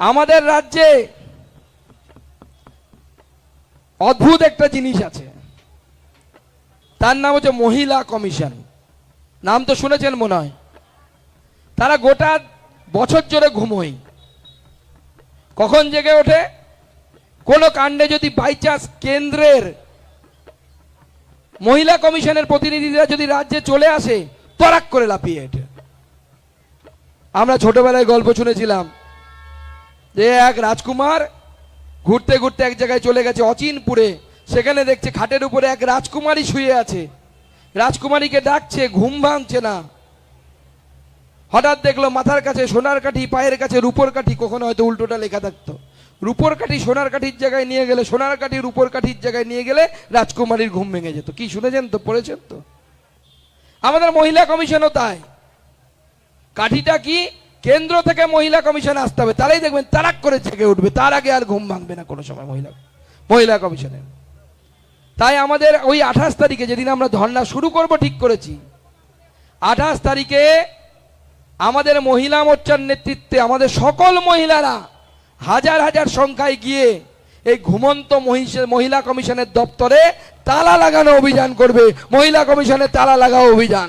আমাদের রাজ্যে অদ্ভুত একটা জিনিস আছে। তার নাম হচ্ছে মহিলা কমিশন। নাম তো শুনেছেন মনে হয়। তারা গোটা বছর জোরে ঘুমোয়। কখন জেগে ওঠে? কোনো কাণ্ডে যদি বাই চান্স কেন্দ্রের মহিলা কমিশনের প্রতিনিধিরা যদি রাজ্যে চলে আসে, তরাক করে ওঠে। আমরা ছোটবেলায় গল্প শুনেছিলাম যে এক রাজকুমার ঘুরতে ঘুরতে এক জায়গায় চলে গেছে অচিনপুরে। সেখানে দেখছে খাটের উপরে এক রাজকুমারী শুয়ে আছে। রাজকুমারীকে ডাকছে, ঘুম ভাঙছে না। হঠাৎ দেখল মাথার কাছে সোনার কাঠি, পায়ের কাছে রূপোর কাঠি, কখনো হয়তো উল্টোটা লেখা থাকতো। রূপোর কাঠি সোনার কাঠির জায়গায় নিয়ে গেলে, সোনার কাঠি রূপোর কাঠির জায়গায় নিয়ে গেলে রাজকুমারীর ঘুম ভেঙে যেত। কি শুনেছেন তো, পড়েছেন তো? আমাদের মহিলা কমিশনও তাই। কাঠিটা কি? কেন্দ্র থেকে মহিলা কমিশন আসতে হবে, তারাই দেখবেন তারাক করে জেগে উঠবে, তার আগে আর ঘুম ভাঙবে না কোনো সময় মহিলা মহিলা কমিশনের তাই আমাদের ওই আঠাশ তারিখে যেদিন আমরা ধর্না শুরু করব, ঠিক করেছি। আঠাশ তারিখে আমাদের মহিলা মোর্চার নেতৃত্বে আমাদের সকল মহিলারা হাজার হাজার সংখ্যায় গিয়ে এই ঘুমন্ত মহিলা কমিশনের দপ্তরে তালা লাগানো অভিযান করবে, মহিলা কমিশনের তালা লাগাও অভিযান।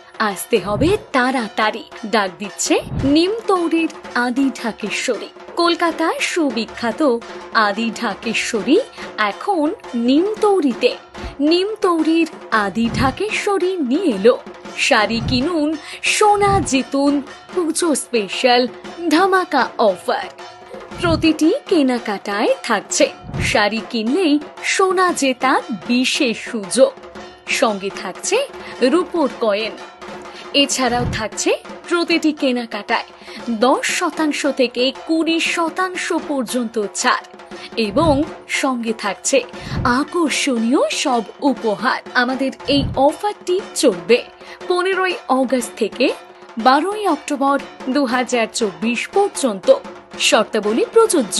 আসতে হবে তাড়াতাড়ি। ডাক দিচ্ছে নিমতৌড়ির আদি ঢাকেশ্বরী। কলকাতার সুবিখ্যাত আদি ঢাকেশ্বরী এখন নিমতৌড়িতে নিমতৌড়ির আদি ঢাকেশ্বরী নিয়ে এলো। শাড়ি কিনুন, সোনা জিতুন, পুজো স্পেশাল ধামাকা অফার প্রতিটি কেনাকাটায় থাকছে। শাড়ি কিনলেই সোনা জেতার বিশেষ সুযোগ। সঙ্গে থাকছে রূপোর কয়েন। এছাড়াও থাকছে প্রতিটি কেনাকাটায় দশ শতাংশ থেকে কুড়ি শতাংশ পর্যন্ত ছাড় এবং সঙ্গে থাকছে আকর্ষণীয় সব উপহার। আমাদের এই অফারটি চলবে পনেরোই অগস্ট থেকে বারোই অক্টোবর দু হাজার চব্বিশ পর্যন্ত। শর্তাবলী প্রযোজ্য।